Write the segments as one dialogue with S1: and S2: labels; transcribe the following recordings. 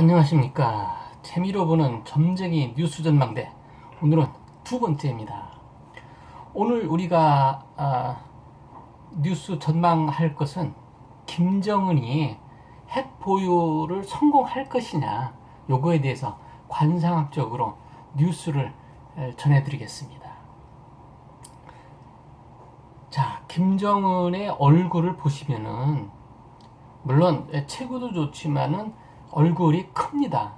S1: 안녕하십니까. 재미로 보는 점쟁이 뉴스 전망대. 오늘은 두 번째입니다. 오늘 우리가 아, 뉴스 전망할 것은 김정은이 핵 보유를 성공할 것이냐 요거에 대해서 관상학적으로 뉴스를 에, 전해드리겠습니다. 자, 김정은의 얼굴을 보시면은 물론 체구도 좋지만은 얼굴이 큽니다.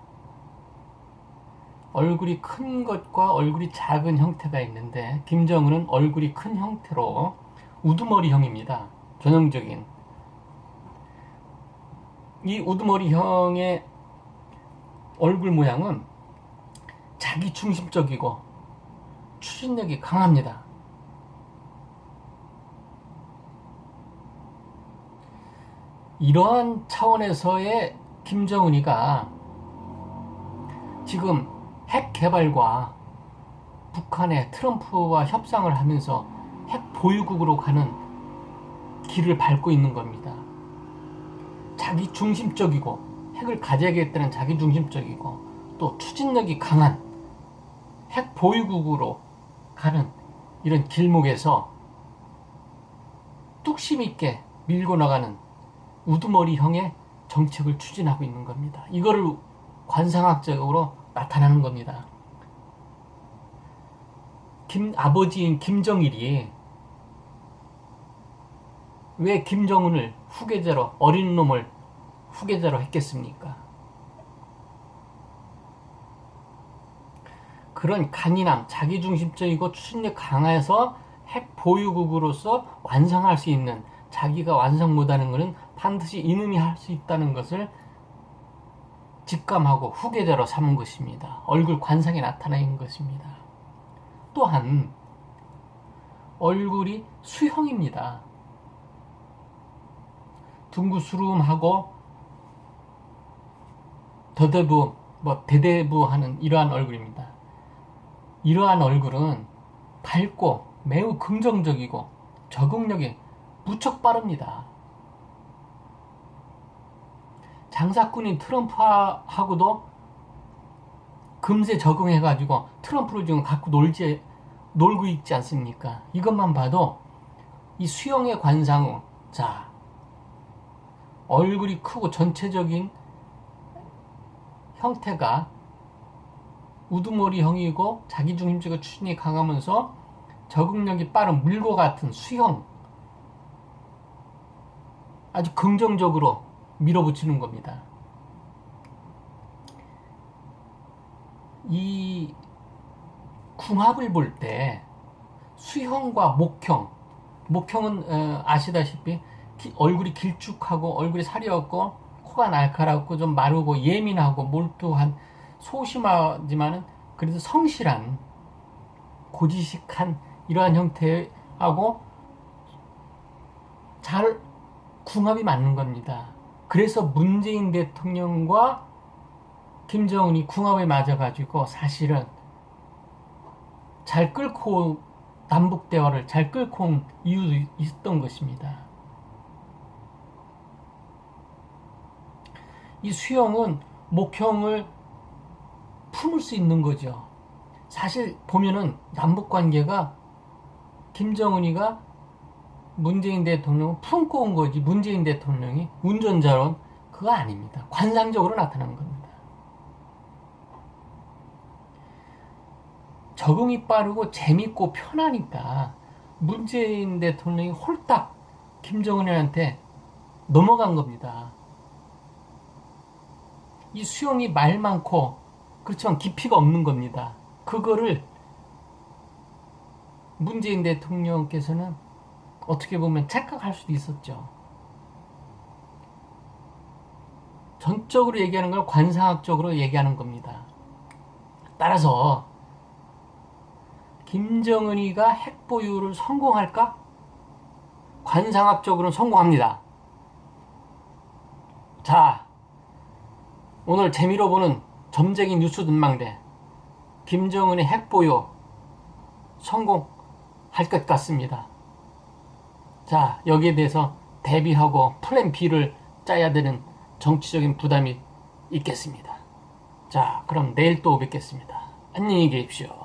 S1: 얼굴이 큰 것과 얼굴이 작은 형태가 있는데 김정은은 얼굴이 큰 형태로 우두머리형입니다. 전형적인 이 우두머리형의 얼굴 모양은 자기 중심적이고 추진력이 강합니다. 이러한 차원에서의 김정은이가 지금 핵 개발과 북한의 트럼프와 협상을 하면서 핵 보유국으로 가는 길을 밟고 있는 겁니다. 자기 중심적이고 핵을 가져야겠다는 자기 중심적이고 또 추진력이 강한 핵 보유국으로 가는 이런 길목에서 뚝심 있게 밀고 나가는 우두머리형의 정책을 추진하고 있는 겁니다. 이거를 관상학적으로 나타나는 겁니다. 김, 아버지인 김정일이 왜 김정은을 후계자로, 어린 놈을 후계자로 했겠습니까? 그런 강인함, 자기중심적이고 추진력 강해서 핵 보유국으로서 완성할 수 있는 자기가 완성 못하는 것은 반드시 이놈이 할 수 있다는 것을 직감하고 후계자로 삼은 것입니다. 얼굴 관상에 나타나는 것입니다. 또한 얼굴이 수형입니다. 둥구스름하고 더대부 뭐 대대부하는 이러한 얼굴입니다. 이러한 얼굴은 밝고 매우 긍정적이고 적응력이 무척 빠릅니다. 장사꾼인 트럼프하고도 금세 적응해가지고 트럼프를 지금 갖고 놀지, 놀고 있지 않습니까? 이것만 봐도 이 수영의 관상, 자, 얼굴이 크고 전체적인 형태가 우두머리형이고 자기중심적인 추진이 강하면서 적응력이 빠른 물과 같은 수형, 아주 긍정적으로 밀어붙이는 겁니다. 이 궁합을 볼 때 수형과 목형, 목형은 어, 아시다시피 기, 얼굴이 길쭉하고 얼굴이 살이 없고 코가 날카롭고 좀 마르고 예민하고 몰두한 소심하지만은 그래도 성실한 고지식한 이러한 형태하고 잘 궁합이 맞는 겁니다. 그래서 문재인 대통령과 김정은이 궁합에 맞아가지고 사실은 잘 끌고 남북 대화를 잘 끌고 온 이유도 있었던 것입니다. 이 수영은 목형을 품을 수 있는 거죠. 사실 보면은 남북 관계가 김정은이가 문재인 대통령을 품고 온 거지 문재인 대통령이 운전자론 그거 아닙니다. 관상적으로 나타난 겁니다. 적응이 빠르고 재밌고 편하니까 문재인 대통령이 홀딱 김정은한테 넘어간 겁니다. 이 수용이 말 많고 그렇지만 깊이가 없는 겁니다. 그거를 문재인 대통령께서는 어떻게 보면 착각할 수도 있었죠. 전적으로 얘기하는 걸 관상학적으로 얘기하는 겁니다. 따라서 김정은이가 핵 보유를 성공할까? 관상학적으로는 성공합니다. 자, 오늘 재미로 보는 점쟁이 뉴스 전망대 김정은의 핵 보유 성공할 것 같습니다. 자, 여기에 대해서 대비하고 플랜 B를 짜야 되는 정치적인 부담이 있겠습니다. 자, 그럼 내일 또 뵙겠습니다. 안녕히 계십시오.